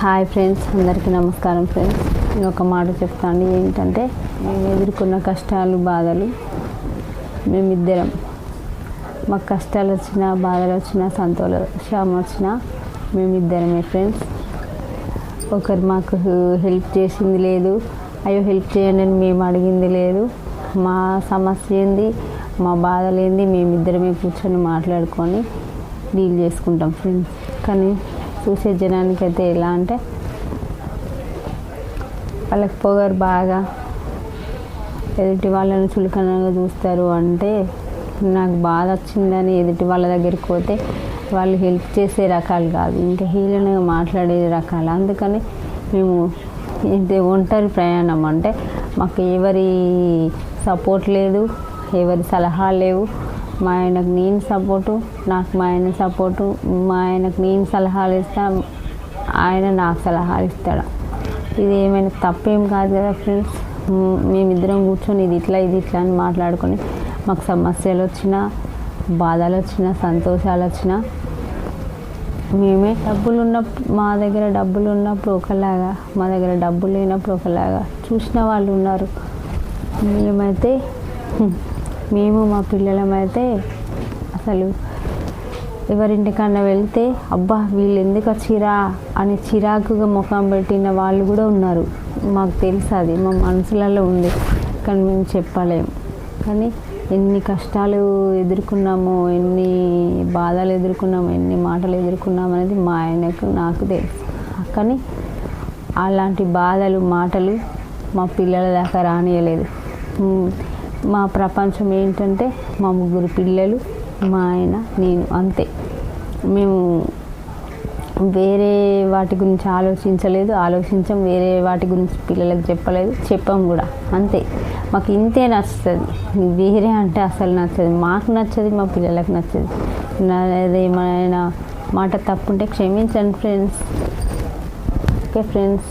Hi friends అందరికీ నమస్కారం friends నేను ఒక మాట చెప్తాను ఏంటంటే మేము ఎదుర్కొన్న కష్టాలు బాధలు మేమిద్దరం. మాకు కష్టాలు వచ్చినా బాధలు వచ్చినా సంతోషం వచ్చినా మేమిద్దరమే ఫ్రెండ్స్ ఒకరు మాకు హెల్ప్ చేసింది లేదు. అయ్యో హెల్ప్ చేయండి అని మేము అడిగింది లేదు. మా సమస్య ఏంది? మా బాధలేంది మేమిద్దరమే కూర్చొని మాట్లాడుకొని డీల్ చేసుకుంటాం ఫ్రెండ్స్ కానీ చూసే జనానికి అయితే ఎలా అంటే వాళ్ళకి పొగరు బాగా ఎదుటి వాళ్ళని చులకనగా చూస్తారు అంటే నాకు బాధ వచ్చిందని ఎదుటి వాళ్ళ దగ్గరికి పోతే వాళ్ళు హెల్ప్ చేసే రకాలు కాదు ఇంకా హీలనగా మాట్లాడే రకాలు. అందుకని మేము ఇది ఒంటరి ప్రయాణం అంటే మాకు ఎవరి సపోర్ట్ లేదు ఎవరి సలహాలు లేవు. మా ఆయనకు నేను సపోర్టు నాకు మా ఆయన సపోర్టు మా ఆయనకు నేను సలహాలు ఇస్తా ఆయన నాకు సలహాలు ఇస్తాడు. ఇది ఏమైనా తప్పేం కాదు కదా ఫ్రెండ్స్. మేమిద్దరం కూర్చొని ఇది ఇట్లా ఇది ఇట్లా అని మాట్లాడుకొని మాకు సమస్యలు వచ్చినా బాధలు వచ్చినా సంతోషాలు వచ్చినా మేమే డబ్బులు ఉన్నప్పుడు మా దగ్గర డబ్బులు ఉన్నప్పుడు ఒకలాగా మా దగ్గర డబ్బులు లేనప్పుడు ఒకలాగా చూసిన వాళ్ళు ఉన్నారు. మేమైతే మేము మా పిల్లలమైతే అసలు ఎవరింటికన్నా వెళ్తే అబ్బా వీళ్ళు ఎందుకు వచ్చిరా అని చిరాకుగా ముఖం పెట్టిన వాళ్ళు కూడా ఉన్నారు. మాకు తెలుసు అది మా మనసులలో ఉంది కానీ మేము చెప్పలేము కానీ ఎన్ని కష్టాలు ఎదుర్కొన్నామో ఎన్ని బాధలు ఎదుర్కొన్నామో ఎన్ని మాటలు ఎదుర్కొన్నాము అనేది మా ఆయనకు నాకు తెలుసు. కానీ అలాంటి బాధలు మాటలు మా పిల్లల దాకా రానియలేదు. మా ప్రపంచం ఏంటంటే మా ముగ్గురు పిల్లలు మా ఆయన నేను అంతే. మేము వేరే వాటి గురించి ఆలోచించలేదు ఆలోచించం వేరే వాటి గురించి పిల్లలకు చెప్పలేదు చెప్పాం కూడా అంతే. మాకు ఇంతే నచ్చుతుంది. వేరే అంటే అసలు నచ్చదు. మాకు నచ్చదు మా పిల్లలకు నచ్చదు. నాదేమైనా మాట తప్పుంటే క్షమించండి ఫ్రెండ్స్. Okay friends.